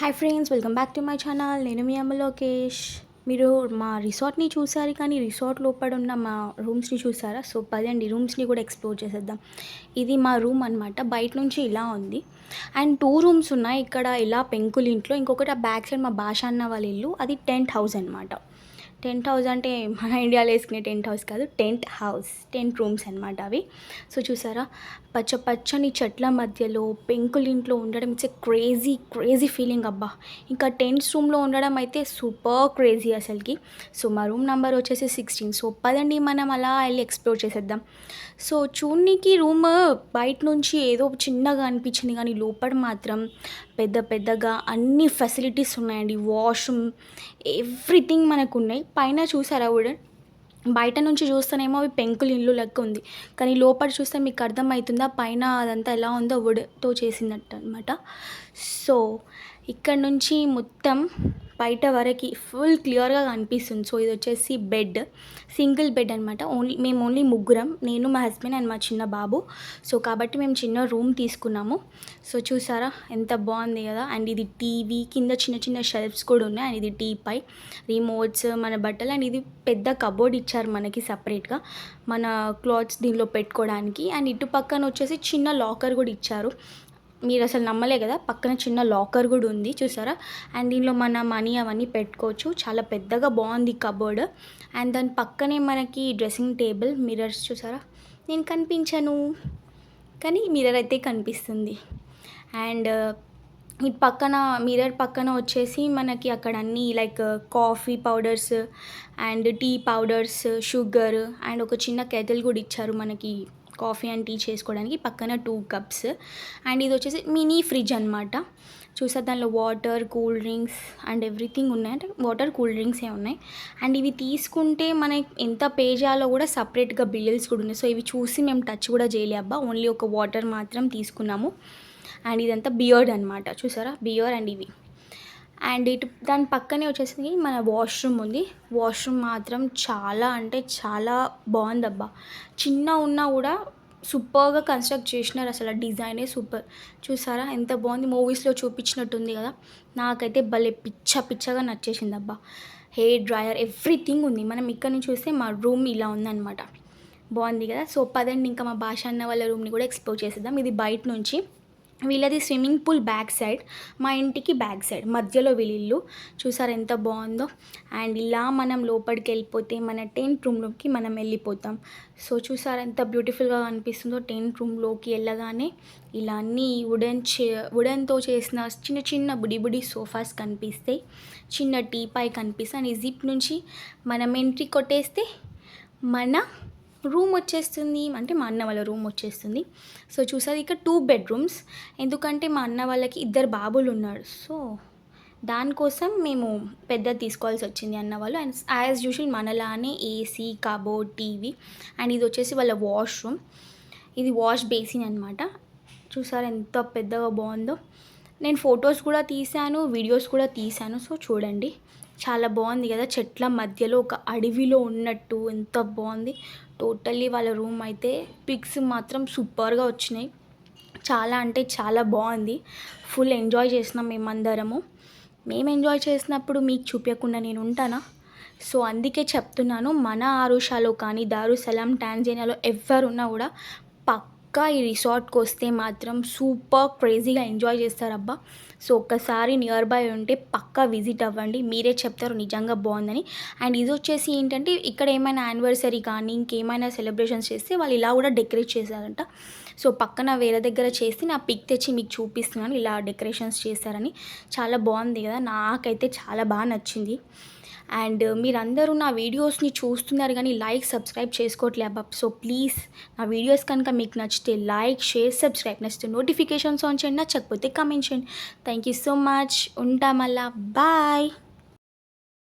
Hi friends welcome back to my channel నేను మీ అమ్మ లోకేష్. మీరు మా రిసార్ట్ని చూసారు కానీ రిసార్ట్ లోపల ఉన్న మా రూమ్స్ని చూసారా సో పదండి రూమ్స్ని కూడా ఎక్స్ప్లోర్ చేసేద్దాం. ఇది మా రూమ్ అనమాట బయట నుంచి ఇలా ఉంది. అండ్ టూ రూమ్స్ ఉన్నాయి. ఇక్కడ ఇలా పెంకుల ఇంట్లో. ఇంకొకటి ఆ బ్యాక్ సైడ్ మా భాష అన్న వాళ్ళ ఇల్లు. అది టెంట్ హౌస్ అనమాట టెంట్ హౌస్ అంటే మన ఇండియాలో వేసుకునే టెంట్ హౌస్ కాదు టెంట్ హౌస్ టెంట్ రూమ్స్ అనమాట అవి. సో చూసారా పచ్చ పచ్చని చెట్ల మధ్యలో పెంకుల ఇంట్లో ఉండడం ఇట్స్ క్రేజీ క్రేజీ ఫీలింగ్ అబ్బా. ఇంకా టెంట్స్ రూమ్లో ఉండడం అయితే సూపర్ క్రేజీ అసలుకి. సో మా రూమ్ నెంబర్ వచ్చేసి సిక్స్టీన్ సో పదండి మనం అలా వెళ్ళి ఎక్స్ప్లోర్ చేసేద్దాం. సో చూడనికి రూమ్ బయట నుంచి ఏదో చిన్నగా అనిపించింది కానీ లోపల మాత్రం పెద్ద పెద్దగా అన్ని ఫెసిలిటీస్ ఉన్నాయండి. వాష్రూమ్ ఎవ్రీథింగ్ మనకు ఉన్నాయి. పైన చూసారా వుడెన్ బయట నుంచి చూస్తేనేమో అవి పెంకులు ఇల్లు లెక్క ఉంది. కానీ లోపల చూస్తే మీకు అర్థమవుతుందా? పైన అదంతా ఎలా ఉందో వుడ్తో చేసిందట అనమాట సో ఇక్కడ నుంచి మొత్తం బయట వరకు ఫుల్ క్లియర్గా కనిపిస్తుంది. సో ఇది వచ్చేసి బెడ్ సింగిల్ బెడ్ అనమాట ఓన్లీ మేము ఓన్లీ ముగ్గురం. నేను మా హస్బెండ్ అండ్ మా చిన్న బాబు. సో కాబట్టి మేము చిన్న రూమ్ తీసుకున్నాము. సో చూసారా? ఎంత బాగుంది కదా? అండ్ ఇది టీవీ కింద చిన్న చిన్న షెల్ఫ్స్ కూడా ఉన్నాయి. అండ్ ఇది టీ పై రిమోట్స్ మన బట్టలు. అండ్ ఇది పెద్ద కబోర్డ్ ఇచ్చారు మనకి సపరేట్గా మన క్లాత్స్ దీనిలో పెట్టుకోవడానికి. అండ్ ఇటు పక్కన వచ్చేసి చిన్న లాకర్ కూడా ఇచ్చారు. మీరు అసలు నమ్మలే కదా పక్కన చిన్న లాకర్ కూడా ఉంది చూసారా? అండ్ దీనిలో మన మనీ అవన్నీ పెట్టుకోవచ్చు. చాలా పెద్దగా బాగుంది కబోర్డ్ అండ్ దాని పక్కనే మనకి డ్రెస్సింగ్ టేబుల్ మిర్రర్స్ చూసారా? నేను కనిపించను. కానీ మిర్రర్ అయితే కనిపిస్తుంది. అండ్ uh, ఈ పక్కన మిర్రర్ పక్కన వచ్చేసి మనకి అక్కడ అన్ని like coffee powders and tea powders sugar and ఒక చిన్న కెటిల్ కూడా ఇచ్చారు మనకి. కాఫీ అండ్ టీ చేసుకోవడానికి పక్కన టూ కప్స్. అండ్ ఇది వచ్చేసి మినీ ఫ్రిడ్జ్ అనమాట చూసా దానిలో water cool drinks and everything ఉన్నాయి. అంటే వాటర్ కూల్ డ్రింక్సే ఉన్నాయి. అండ్ ఇవి తీసుకుంటే మనకి ఎంత పే చేయాలో కూడా సపరేట్గా బిల్స్ కూడా ఉన్నాయి. సో ఇవి చూసి మేము టచ్ కూడా చేయలే అబ్బా. ఓన్లీ ఒక వాటర్ మాత్రం తీసుకున్నాము. అండ్ ఇదంతా బియర్డ్ అనమాట చూసారా? బియర్ అండ్ ఇవి. అండ్ ఇటు దాని పక్కనే వచ్చేసి మన వాష్రూమ్ ఉంది. వాష్రూమ్ మాత్రం చాలా అంటే చాలా బాగుందబ్బా. చిన్న ఉన్నా కూడా సూపర్గా కన్స్ట్రక్ట్ చేసినారు అసలు డిజైనే సూపర్. చూసారా? ఎంత బాగుంది. మూవీస్లో చూపించినట్టుంది కదా. నాకైతే భలే పిచ్చ పిచ్చగా నచ్చేసింది అబ్బా హెయిర్ డ్రయర్ ఎవ్రీథింగ్ ఉంది. మనం ఇక్కడ నుంచి చూస్తే మా రూమ్ ఇలా ఉందన్నమాట. బాగుంది కదా? సో పదండి ఇంకా మా భాష అన్న వాళ్ళ రూమ్ని కూడా ఎక్స్ప్లోర్ చేసేద్దాం. ఇది బయట నుంచి. వీళ్ళది స్విమ్మింగ్ పూల్ బ్యాక్ సైడ్ మా ఇంటికి బ్యాక్ సైడ్ మధ్యలో వీళ్ళిల్లు. చూసారు ఎంత బాగుందో? అండ్ ఇలా మనం లోపలికి వెళ్ళిపోతే మన టెంట్ రూమ్లోకి మనం వెళ్ళిపోతాం. సో చూసారు ఎంత బ్యూటిఫుల్గా కనిపిస్తుందో టెంట్ రూమ్లోకి వెళ్ళగానే ఇలా అన్ని వుడెన్ చే వుడెన్తో చేసిన చిన్న చిన్న బుడి బుడి సోఫాస్ కనిపిస్తాయి చిన్న టీ పై కనిపిస్తాయి అండ్ ఈ జిప్ నుంచి మనం ఎంట్రీ కొట్టేస్తే మన రూమ్ వచ్చేస్తుంది. అంటే మా అన్న వాళ్ళ రూమ్ వచ్చేస్తుంది. సో చూసారు ఇక్కడ టూ బెడ్రూమ్స్ ఎందుకంటే మా అన్న వాళ్ళకి ఇద్దరు బాబులు ఉన్నారు. సో దానికోసం మేము పెద్ద తీసుకోవాల్సి వచ్చింది అన్న వాళ్ళు. అండ్ యాజ్ యూజువల్ మనలానే ఏసీ కబోర్డ్ టీవీ అండ్ ఇది వచ్చేసి వాళ్ళ వాష్రూమ్ ఇది వాష్ బేసిన్ అనమాట చూసారు ఎంత పెద్దగా బాగుందో. నేను ఫొటోస్ కూడా తీశాను వీడియోస్ కూడా తీశాను. సో చూడండి. చాలా బాగుంది కదా చెట్ల మధ్యలో ఒక అడవిలో ఉన్నట్టు ఎంత బాగుంది. టోటల్లీ వాళ్ళ రూమ్ అయితే పిక్స్ మాత్రం సూపర్గా వచ్చినాయి. చాలా అంటే చాలా బాగుంది. ఫుల్ ఎంజాయ్ చేసినాం మేమందరము. మేము ఎంజాయ్ చేసినప్పుడు మీకు చూపించకుండా నేను ఉంటానా? సో అందుకే చెప్తున్నాను మన ఆరుషాలో కానీ దారుసలాం టాంజేనియాలో ఎవరున్నా కూడా పక్కా ఈ రిసార్ట్కి వస్తే మాత్రం సూపర్ క్రేజీగా ఎంజాయ్ చేస్తారబ్బా. సో ఒక్కసారి నియర్ బై ఉంటే పక్కా విజిట్ అవ్వండి. మీరే చెప్తారు నిజంగా బాగుందని. అండ్ ఇది వచ్చేసి ఏంటంటే ఇక్కడ ఏమైనా యానివర్సరీ కానీ ఇంకేమైనా సెలబ్రేషన్స్ చేస్తే వాళ్ళు ఇలా కూడా డెకరేట్ చేశారంట. సో పక్కన వేరే దగ్గర చేస్తే నా పిక్ తెచ్చి మీకు చూపిస్తున్నాను. ఇలా డెకరేషన్స్ చేశారని. చాలా బాగుంది కదా. నాకైతే చాలా బాగా నచ్చింది. అండ్ మీరందరూ నా వీడియోస్ని చూస్తున్నారు కానీ లైక్ సబ్స్క్రైబ్ చేసుకోవట్లే అబ్బా. సో ప్లీజ్ నా వీడియోస్ కనుక మీకు నచ్చితే లైక్ షేర్ సబ్స్క్రైబ్. నచ్చితే నోటిఫికేషన్స్ ఆన్ చేయండి. నచ్చకపోతే కమెంట్ చేయండి. థ్యాంక్ యూ సో మచ్ ఉంటా మళ్ళా. బాయ్